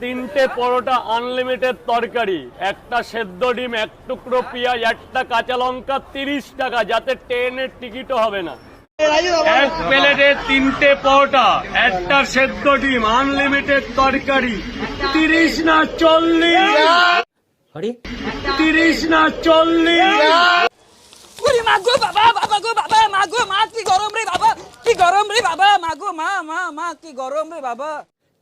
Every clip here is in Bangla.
তিনটে পরোটা আনলিমিটেড তরকারি একটা সেদ্ধ ডিম এক টুকরো পেঁয়াজ একটা কাঁচা লঙ্কা তিরিশ টাকা যাতে ট্রেনের টিকিটও হবে না। এক প্লেটে তিনটে পরোটা একটা সেদ্ধ ডিম আনলিমিটেড তরকারি তিরিশ না চল্লিশ। তিরিশ না চল্লিশ। ওরে মা গো বাবা বাবা গো বাবা মা গো মা কি গরম রে বাবা কি গরম রে বাবা মা গো মা মা মা কি গরম রে বাবা।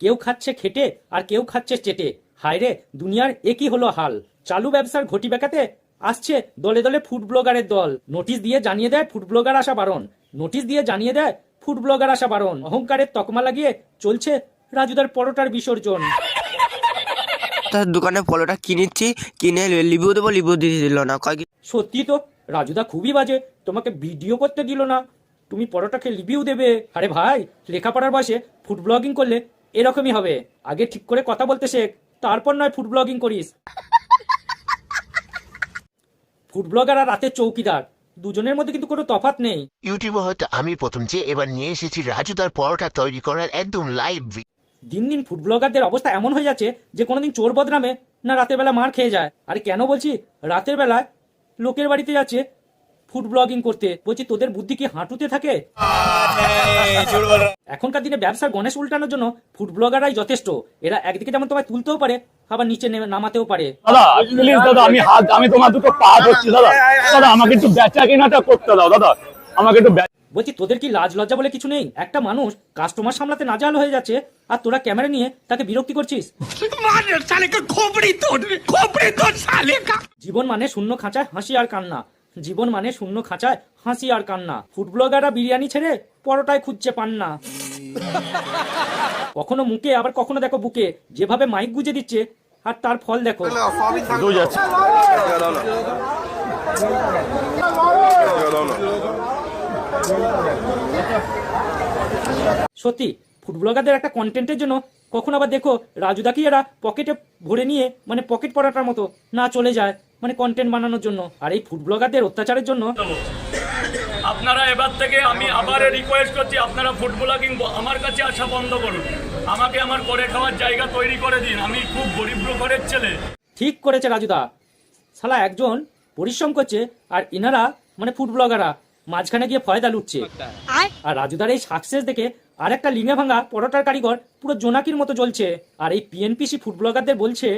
কেউ খাচ্ছে খেটে আর কেউ খাচ্ছে চেটে। হায় রে দুনিয়ার একই হলো হাল। চালু ব্যবসার ঘটি বেকাতে আসছে দলে দলে ফুড ব্লগারের দল। নোটিশ দিয়ে জানিয়ে দেয় ফুড ব্লগার আসা বারণ নোটিশ দিয়ে জানিয়ে দেয় ফুড ব্লগার আসা বারণ অহংকারের তকমা লাগিয়ে চলছে রাজুদার পরোটার বিসর্জন। তার দোকানে ফলোটা কিনেছি কিনে লিবু দেবো লিবু দিয়ে দিল না। কয় কি সত্যি তো রাজুদা খুবই বাজে। তোমাকে ভিডিও করতে দিল না। তুমি পরোটাকে রিভিউ দেবে। আরে ভাই লেখাপড়ার বয়সে ফুড ব্লগিং করলে এরকমই হবে। আগে ঠিক করে কথা বলতে শেখ তারপর নয় ফুড ব্লগিং করিস। ফুড ব্লগার আর রাতের চৌকিদার দুজনের মধ্যে কিন্তু কোনো তফাৎ নেই। ইউটিউবে হয়তো আমি প্রথম যে এবার নিয়ে এসেছি রাজুদার পরোটা তৈরি করার একদম লাইভ দিন দিন ফুড ব্লগারদের অবস্থা এমন হয়ে যাচ্ছে যে কোনোদিন চোর বদনামে না রাতের বেলা মার খেয়ে যায়। আর কেন বলছি? রাতের বেলায় লোকের বাড়িতে যাচ্ছে ফুড ব্লগিং করতে। বলছি তোদের বুদ্ধি কি হাঁটুতে থাকে? এখনকার দিনে ব্যবসার গণেশ উল্টানোর জন্য ফুড ব্লগাররাই যথেষ্ট। এরা একদিকে যেমন তোমায় তুলতেও পারে আবার নিচে নেমে- নামাতেও পারে। দাদা প্লিজ দাদা আমি হাত আমি তোমার দুটো পা ধরছি দাদা। দাদা আমাকে একটু বেচা কেনাটা করতে দাও দাদা। আমাকে একটু বলছি তোদের কি লাজ লজ্জা বলে কিছু নেই? একটা মানুষ কাস্টমার সামলাতে নাজাল হয়ে যাচ্ছে আর তোরা ক্যামেরা নিয়ে তাকে বিরক্তি করছিস? জীবন মানে শূন্য খাঁচায় হাসি আর কান্না। জীবন মানে শূন্য খাঁচায় হাসি আর কান্না। ফুড ব্লগাররা বিরিয়ানি ছেড়ে পরোটায় খুঁজছে পান্না। কখনো মুখে আবার কখনো দেখো বুকে। যেভাবে মাইক গুজে দিচ্ছে আর তার ফল দেখো। সত্যি ফুড ব্লগারদের একটা কন্টেন্টের জন্য কখন আবার দেখো রাজুদাকে এরা পকেটে ভরে নিয়ে মানে পকেট পড়াটার মতো না চলে যায়। মানে কন্টেন্ট বানানোর জন্য। আর এই ফুড ব্লগারদের অত্যাচারের জন্য আপনারা এবার থেকে আমি আবার রিকোয়েস্ট করছি আপনারা ফুড ব্লগিং আমার কাছে আসা বন্ধ করুন। আমাকে আমার করে খাওয়ার জায়গা তৈরি করে দিন। আমি খুব গরিব ঘরের ছেলে। ঠিক করেছে রাজুদা। শালা একজন পরিশ্রম করছে আর ইনারা মানে ফুড ব্লগাররা মাঝখানে গিয়ে ফয়দা লুটছে। আর রাজুদার এই সাকসেস দেখে আর একটা লিঙ্গে ভাঙা পরোটার কারিগর পুরো জোনাকির মতো জ্বলছে। আর এই পিএনপিসি ফুড ব্লগারদের বলছে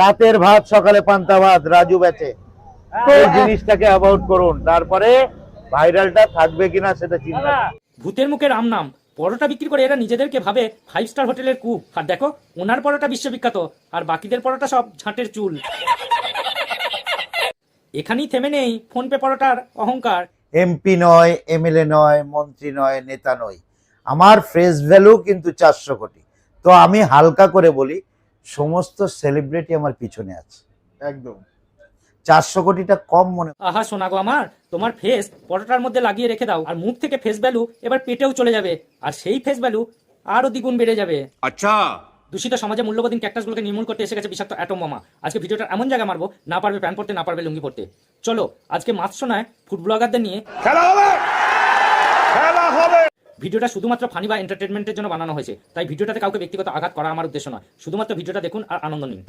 রাতের ভাত সকালে পান্তা ভাত রাজু বেচে। এই জিনিসটাকে অ্যাবাউট করুন। তারপরে ভাইরালটা থাকবে কিনা সেটা চিন্তা ভূতের মুখে রাম নাম। পরোটা বিক্রি করে এরা নিজেদেরকে ভাবে ফাইভ স্টার হোটেলের কুক আর দেখো ওনার পরোটা বিশ্ববিখ্যাত আর বাকিদের পরোটা সব ঝাঁটের চুল। এখানেই থেমে নেই ফোনপে পরোটার অহংকার। এমপি নয় এমএলএ নয় মন্ত্রী নয় নেতা নয় আমার ফ্রেস ভ্যালু কিন্তু চারশো কোটি। তো আমি হালকা করে বলি সমস্ত সেলিব্রিটি আমার পিছনে আছে। একদম। চারশো কোটিটা কম মনে আহা শোনা গো আমার তোমার ফেস পটোটার মধ্যে লাগিয়ে রেখে দাও আর মুখ থেকে ফেস ভ্যালু এবার পেটেও চলে যাবে আর সেই ফেস ভ্যালু আরও দ্বিগুণ বেড়ে যাবে। আচ্ছা দূষিত সমাজে মূল্যবোধীন ক্যাক্টাসগুলোকে নির্মূল করতে এসে গেছে বিষাক্ত অ্যাটম মামা আজকে ভিডিওটা এমন জায়গা মারবো না পারবে প্যান্ট পড়তে না পারবে লুঙ্গি পড়তে। চলো আজকে মাছ শোনায় ফুড ব্লগারদের নিয়ে খেলা হবে! খেলা হবে! ভিডিওটা শুধুমাত্র ফানি বা এন্টারটেনমেন্টের জন্য বানানো হয়েছে তাই ভিডিওটাতে কাউকে ব্যক্তিগত আঘাত করা আমার উদ্দেশ্য নয়। শুধুমাত্র ভিডিওটা দেখুন আর আনন্দ নিন।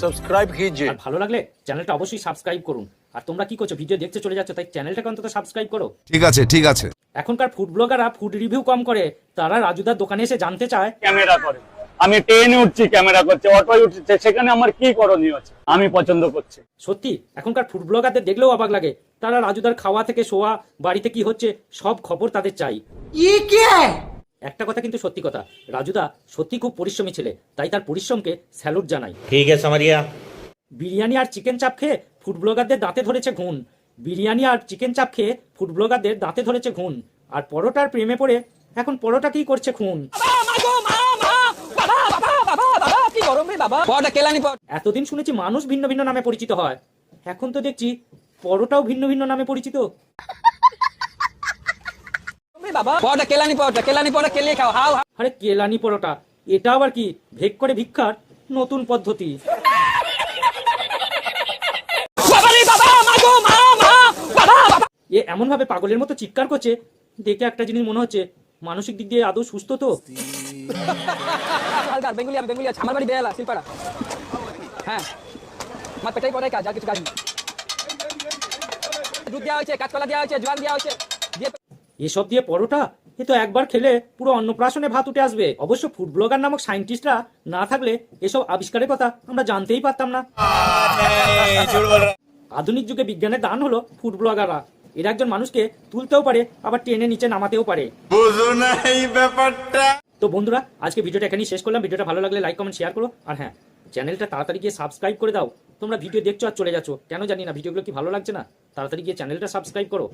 সাবস্ক্রাইব কিজে আর ভালো লাগলে চ্যানেলটা অবশ্যই সাবস্ক্রাইব করুন। আর তোমরা কি করছ? ভিডিও দেখতে চলে যাচ্ছ তাই চ্যানেলটাকে অন্তত সাবস্ক্রাইব করো। ঠিক আছে ঠিক আছে। এখনকার ফুড ব্লগাররা ফুড রিভিউ কম করে তারা রাজুদার দোকানে এসে জানতে চায় ক্যামেরা করে। আমি ট্রেনে উঠছি ক্যামেরা করছে অটোয় উঠছে সেখানে আমার কি করণীয় আছে? আমি পছন্দ করছি। সত্যি? এখনকার ফুড ব্লগারদের দেখলেও অবাক লাগে। তারা রাজুদার খাওয়া থেকে শোয়া বাড়িতে কি হচ্ছে সব খবর তাদের চাই। একটা কথা কিন্তু সত্যি কথা রাজুদা সত্যি খুব পরিশ্রমী ছেলে তাই তার পরিশ্রমকে স্যালুট জানাই। ঠিক আছে মারিয়া? বিরিয়ানি আর চিকেন চাপ খেয়ে ফুড ব্লগারদের দাঁতে ধরেছে ঘুণ। বিরিয়ানি আর চিকেন চাপ খেয়ে ফুড ব্লগারদের দাঁতে ধরেছে ঘুণ। আর পরোটার প্রেমে পড়ে এখন পরোটা কি করছে খুন? গরম রে বাবা। পরোটা কেলানি পর। এতদিন শুনেছি মানুষ ভিন্ন ভিন্ন নামে পরিচিত হয়। এখন তো দেখছি পরোটাও ভিন্ন ভিন্ন নামে পরিচিত। বাবা। পরোটা কেলানি পরোটা কেলানি পরোটা কেলিয়ে খাও হাও হাও। আরে কেলানি পরোটা এটা আবার কি? ভেগ করে ভিক্ষার নতুন পদ্ধতি। এ এমন ভাবে পাগলের মতো চিৎকার করছে দেখে একটা জিনিস মনে হচ্ছে মানসিক দিক দিয়ে আদৌ সুস্থ তো? হালদার বেঙ্গুলি আমি বেঙ্গুলি আছে আমার বাড়ি শিলপাড়া। হ্যাঁ আমার পেটাই পড়াই কাজ আর কিছু কাজ নেই। দুধ দেওয়া হয়েছে কাঁচকলা দেওয়া হয়েছে জোয়ান দেওয়া হয়েছে এসব দিয়ে পরোটা? এ তো একবার খেলে পুরো অন্নপ্রাশনে ভাত উঠে আসবে। অবশ্য ফুড ব্লগার নামক সায়েন্টিস্টরা না থাকলে এসব আবিষ্কারের কথা আমরা জানতেই পারতাম না। আধুনিক যুগে বিজ্ঞানের দান হলো ফুড ব্লগাররা এরা একজন মানুষকে তুলতেও পারে আবার টেনে নিচে নামাতেও পারে। তো বন্ধুরা, আজকে ভিডিওটা এখানেই শেষ করলাম। ভিডিওটা ভালো লাগলে লাইক কমেন্ট শেয়ার করো। আর হ্যাঁ চ্যানেলটা তাড়াতাড়ি গিয়ে সাবস্ক্রাইব করে দাও। তোমরা ভিডিও দেখছ আর চলে যাচ্ছ। কেন জানি না, ভিডিওগুলো কি ভালো লাগছে না? তাড়াতাড়ি গিয়ে চ্যানেলটা সাবস্ক্রাইব করো।